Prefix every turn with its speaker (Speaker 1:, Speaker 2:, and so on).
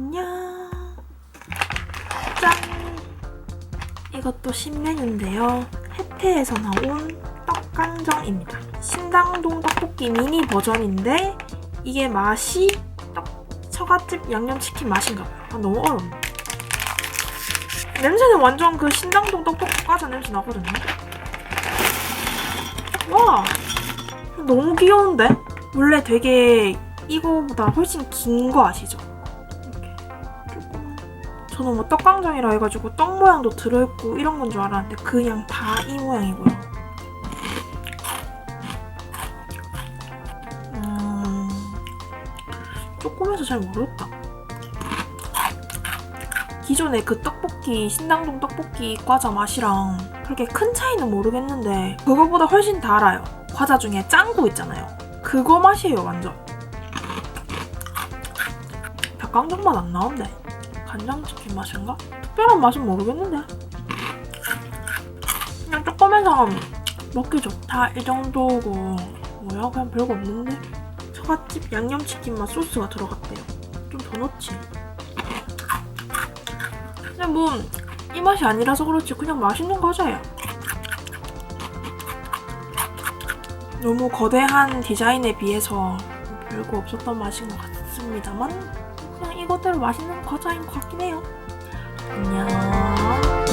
Speaker 1: 안녕. 짠. 이것도 신메뉴인데요. 혜태에서 나온 떡강정입니다. 신당동 떡볶이 미니 버전인데 이게 맛이 떡 처갓집 양념치킨 맛인가 봐요. 아, 너무 어렵네. 냄새는 완전 그 신당동 떡볶이 과자 냄새 나거든요. 와, 너무 귀여운데? 원래 되게 이거보다 훨씬 긴 거 아시죠? 저는 뭐 떡강정이라 해가지고 떡 모양도 들어있고 이런 건 줄 알았는데 그냥 다 이 모양이고요. 음, 조그매서 잘 모르겠다. 기존의 그 떡볶이 신당동 떡볶이 과자 맛이랑 그렇게 큰 차이는 모르겠는데 그거보다 훨씬 달아요. 과자 중에 짱구 있잖아요. 그거 맛이에요 완전. 닭강정 맛 안 나는데 간장치킨 맛인가? 특별한 맛은 모르겠는데. 그냥 조그매서 먹기 좋다 이 정도고. 뭐야? 그냥 별거 없는데. 처갓집 양념치킨 맛 소스가 들어갔대요. 좀 더 넣지. 근데 뭐 이 맛이 아니라서 그렇지. 그냥 맛있는 과자야 너무 거대한 디자인에 비해서 별거 없었던 맛인 것 같습니다만 그냥 이것대로 맛있는 과자인 것 같긴 해요. 안녕.